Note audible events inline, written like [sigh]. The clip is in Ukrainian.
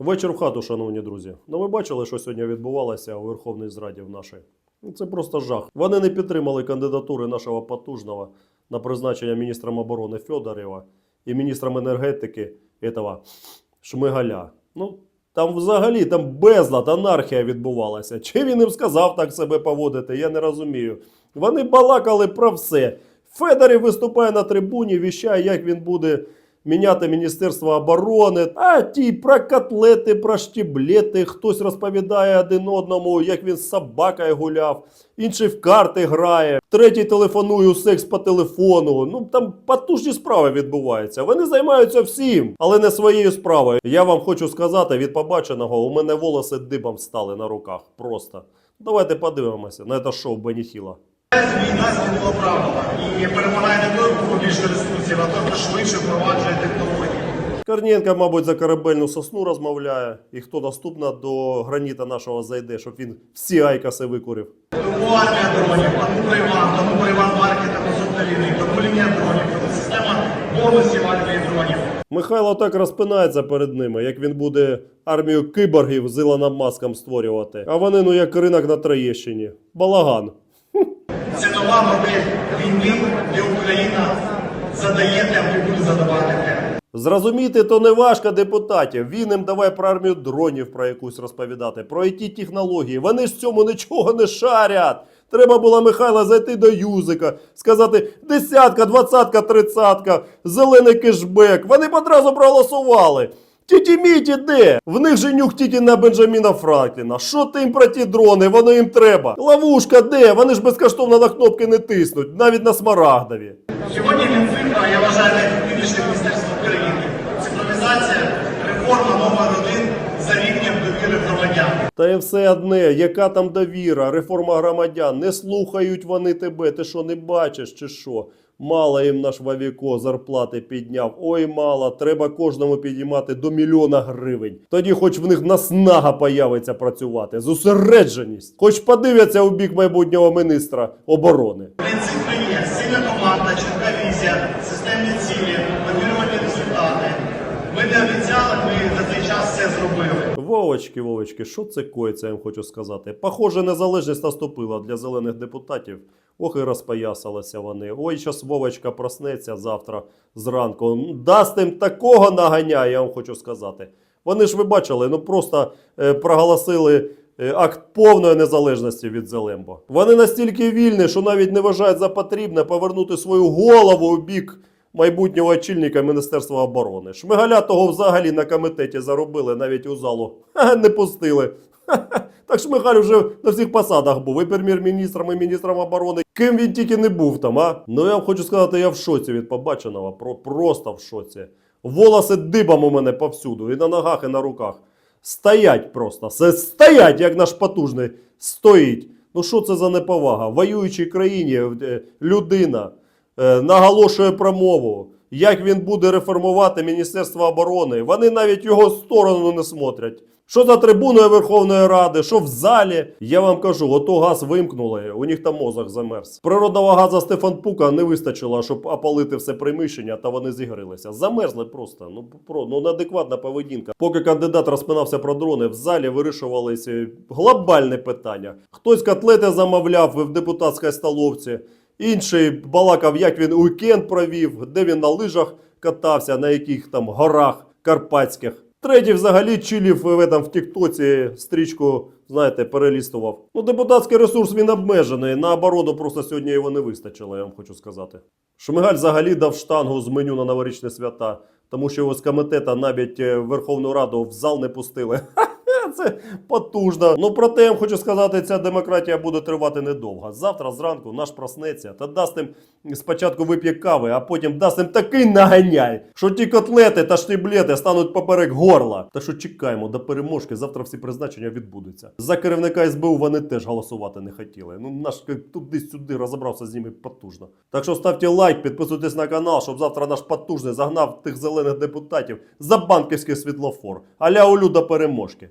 Вечір в хату, шановні друзі. Ну ви бачили, що сьогодні відбувалося у Верховній Зраді в нашій? Ну, Це просто жах. Вони не підтримали кандидатури нашого потужного на призначення міністром оборони Федорєва і міністром енергетики этого Шмигаля. Ну, там взагалі там безлад, анархія відбувалася. Чи він їм сказав так себе поводити, я не розумію. Вони балакали про все. Федорів виступає на трибуні, віщає, як він буде міняти Міністерство оборони. А ті про котлети, про штіблети, хтось розповідає один одному, як він з собакою гуляв, інший в карти грає, третій телефонує секс по телефону. Ну там потужні справи відбуваються. Вони займаються всім, але не своєю справою. Я вам хочу сказати, від побаченого у мене волоси дибом стали на руках. Просто. Давайте подивимося на це шоу Беніхіла. Війна змінила правила і перемагає більше ресурсів, а той, швидше впроваджує технології. Корнієнко, мабуть, за корабельну сосну розмовляє, і хто наступно до граніта нашого зайде, щоб він всі айкаси викурив. Тому армія дронів, тому Приван, тому Приван маркет лінії, тому лінія дронів, тому система бонусів армії дронів. Михайло так розпинається перед ними, як він буде армію киборгів з Ілоном Маском створювати. А вони, ну як ринок на Троєщині. Балаган. Це нова модель війни, де Україна задає темп і задавати темп. Зрозуміти то не важко депутатів. Він їм давай про армію дронів про якусь розповідати, про it технології. Вони ж цьому нічого не шарять. Треба було Михайла зайти до Юзика, сказати десятка, двадцятка, тридцятка, зелений кешбек. Вони б одразу проголосували. Тіті Міті де? В них же нюх тільки на Бенджаміна Франкліна. Що ти їм про ті дрони? Воно їм треба. Ловушка де? Вони ж безкоштовно на кнопки не тиснуть, навіть на смарагдові. Сьогодні Мінцифра, я вважаю, найефективніше міністерство в країні. Цифровізація, реформа номер один за рівнем довіри громадян. Та й все одне, яка там довіра, реформа громадян, не слухають вони тебе, ти що не бачиш чи що? Мало їм наш Вавіко зарплати підняв. Ой, мало, треба кожному підіймати до мільйона гривень. Тоді хоч в них наснага появиться працювати, зосередженість. Хоч подивляться у бік майбутнього міністра оборони. Принципи є Вовочки, Вовочки, що це коїться, я вам хочу сказати. Похоже, незалежність наступила для зелених депутатів. Ох і розпоясалися вони. Ой, щас Вовочка проснеться завтра зранку. Дасть їм такого наганяє, я вам хочу сказати. Вони ж ви бачили, ну просто е, проголосили е, акт повної незалежності від Зелембо. Вони настільки вільні, що навіть не вважають за потрібне повернути свою голову у бік майбутнього очільника Міністерства оборони. Шмигаля того взагалі на комітеті заробили, навіть у залу не пустили. Так Шмигаль вже на всіх посадах був, і прем'єр-міністром, і міністром оборони. Ким він тільки не був там, а? Ну я вам хочу сказати, я в шоці від побаченого, про, просто в шоці. Волоси дибом у мене повсюду, і на ногах, і на руках. Стоять просто, стоять, як наш потужний стоїть. Ну що це за неповага? В воюючій країні е, людина наголошує промову, як він буде реформувати Міністерство оборони. Вони навіть його сторону не смотрять. Що за трибуною Верховної Ради, що в залі. Я вам кажу, ото газ вимкнули, у них там мозок замерз. Природного газу Стефан Пука не вистачило, щоб опалити все приміщення, та вони зігрілися. Замерзли просто. Ну про ну неадекватна поведінка. Поки кандидат розпинався про дрони, в залі вирішувалися глобальні питання. Хтось котлети замовляв в депутатській столовці. Інший балакав, як він уікенд провів, де він на лижах катався, на яких там горах карпатських. Третій взагалі чилів в, в Тіктоці стрічку, знаєте, перелістував. Ну, депутатський ресурс він обмежений. На оборону просто сьогодні його не вистачило, я вам хочу сказати. Шмигаль взагалі дав штангу з меню на новорічні свята, тому що його з комітета навіть е, Верховну Раду в зал не пустили. [laughs] Це потужно. Ну проте я вам хочу сказати, ця демократія буде тривати недовго. Завтра зранку наш проснеться та дасть їм спочатку вип'є кави, а потім дасть їм такий наганяй, що ті котлети та штиблети стануть поперек горла. Та що чекаємо до переможки, завтра всі призначення відбудуться. За керівника СБУ вони теж голосувати не хотіли. Ну наш туди-сюди розібрався з ними потужно. Так що ставте лайк, підписуйтесь на канал, щоб завтра наш потужний загнав тих зелених депутатів за банківський світлофор. Аля улю до переможки.